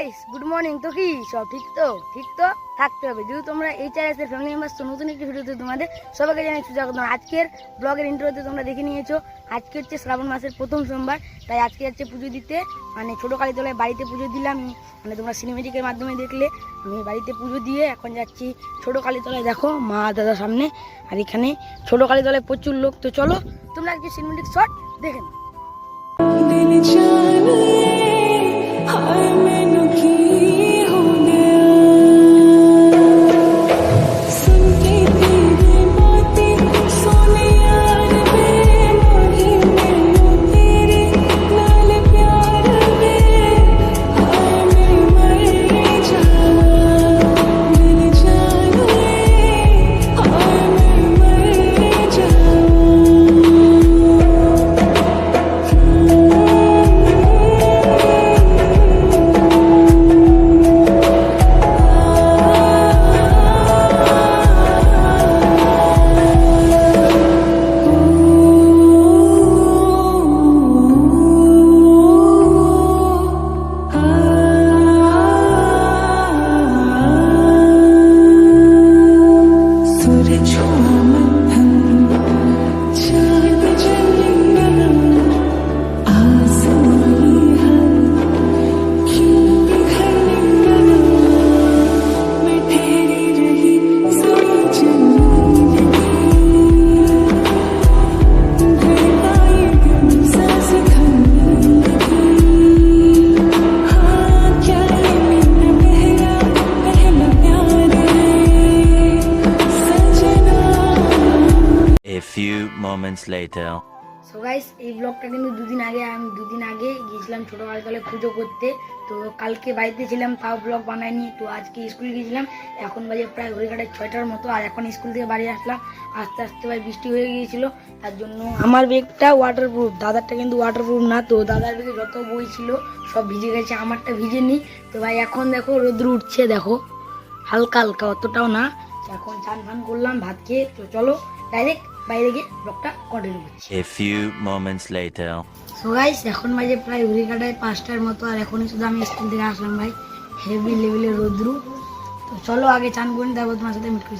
Guys good morning তো কি? সব ঠিক তো? ঠিক তো? থাকতে হবে। যদি তোমরা এই চ্যানেলের ফ্যামিলি মেম্বার্স তো নতুন একটি ভিডিওতে তোমাদের সবাইকে জানাই সুযোগ আজকের ব্লগের ইন্ট্রোতে তোমরা দেখে নিয়েছো, আজকে হচ্ছে শ্রাবণ মাসের প্রথম সোমবার। তাই আজকে যাচ্ছে পুজো দিতে মানে ছোটো কালীতলায় বাড়িতে পুজো দিলাম। মানে তোমরা সিনেমেটিকের মাধ্যমে দেখলে, আমি বাড়িতে পুজো দিয়ে এখন যাচ্ছি ছোটো কালীতলায়। দেখো, মা দাদার সামনে। আর এখানে ছোটো কালীতলায় প্রচুর লোক। তো চলো, তোমরা আজকে সিনেমেটিক শট দেখে নাও। Few moments later. So guys এই ব্লগটা কিন্তু দুদিন আগে, আমি দুদিন আগে গিয়েছিলাম ছোটো কালকালে পুজো করতে। তো কালকে বাড়িতে ছিলাম, তাও ব্লগ বানাইনি। তো আজকে স্কুল গিয়েছিলাম। এখন বাজে প্রায় ঘড়িঘাটের ছয়টার মতো, আর এখন স্কুল থেকে বাড়ি আসলাম। আস্তে আস্তে ভাই বৃষ্টি হয়ে গিয়েছিল। তার জন্য আমার ব্যাগটা ওয়াটারপ্রুফ দাদারটা কিন্তু ওয়াটারপ্রুফ না। তো দাদার ব্যাগে যত বই ছিল, সব ভিজে গেছে, আমারটা ভিজেনি। তো ভাই, এখন দেখো রোদ্র উঠছে, দেখো। হালকা হালকা, অতটাও না। এখন চান ফান করলাম ভাত খেয়ে। তো চলো ডাইরেক্ট বাইরে গিয়ে ব্লগটা কন্টিনিউ করছি। A few moments later so guys এখন বাজে প্রায় ঘুরি কাটায় পাঁচটার মতো আর এখনই শুধু আমি স্কুল থেকে আসলাম ভাই। হেভি লেভেলের রোদ্রু। তো চলো আগে চান করি তারপর তোমার সাথে মিট করি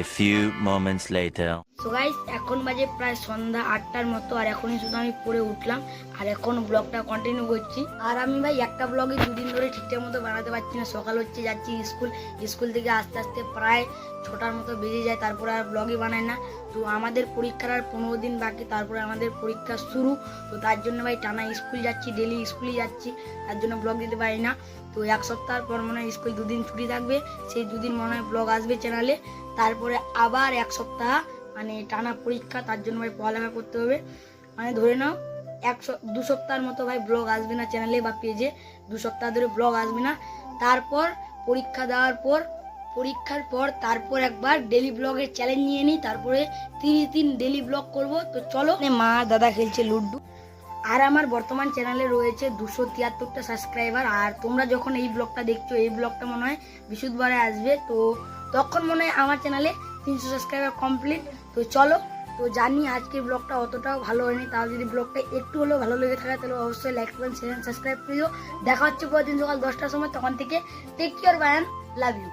A few moments later. So guys এখন বাজে প্রায় সন্ধ্যা আটটার মতো, আর এখনই শুধু আমি পড়ে উঠলাম, আর এখন ব্লগটা কন্টিনিউ করছি। আর আমি ভাই, একটা ব্লগে দুদিন ধরে ঠিকঠাক মতো বানাতে পারছি না। সকাল হচ্ছে, যাচ্ছি স্কুল। স্কুল থেকে আস্তে আস্তে প্রায় ছটার মতো বেজে যায়, তারপরে আর ব্লগই বানাই না। তো আমাদের পরীক্ষার আর পনেরো দিন বাকি, তারপরে আমাদের পরীক্ষা শুরু। তো তার জন্য ভাই, টানা স্কুল যাচ্ছি ডেলি স্কুলে যাচ্ছি। তার জন্য ব্লগ দিতে পারি না। তো এক সপ্তাহ পর মনে হয় স্কুল দুদিন ছুটি থাকবে। সেই দুদিন মনে হয় ব্লগ আসবে চ্যানেলে তারপরে আবার এক সপ্তাহ মানে টানা পরীক্ষা, তার জন্য ভাই পড়ালেখা করতে হবে। মানে ধরে নাও, এক দু সপ্তাহের মতো ভাই ব্লগ আসবে না চ্যানেলে বা পেজে দু সপ্তাহ ধরে ব্লগ আসবে না। তারপর পরীক্ষা দেওয়ার পর, পরীক্ষার পর তারপর একবার ডেলি ব্লগের চ্যালেঞ্জ নিয়ে নিই। তারপরে তিরিশ দিন ডেলি ব্লগ করব। তো চলো মা দাদা খেলছে লুড্ডু আর আমার বর্তমান চ্যানেলে রয়েছে দুশো তিয়াত্তরটা সাবস্ক্রাইবার আর তোমরা যখন এই ব্লগটা দেখছ, এই ব্লগটা মনে হয় বিশুদ্ধবারে আসবে। তো তখন মনে হয় আমার চ্যানেলে তিনশো সাবস্ক্রাইবার কমপ্লিট তো চলো, তো জানি আজকের ব্লগটা অতটাও ভালো হয়নি তাহলে যদি ব্লগটা একটু হলেও ভালো লেগে থাকে, তাহলে অবশ্যই লাইক করবেন শেয়ার সাবস্ক্রাইব করে দিও দেখা হচ্ছে পরের দিন সকাল দশটার সময়, তখন থেকে take care bye and love you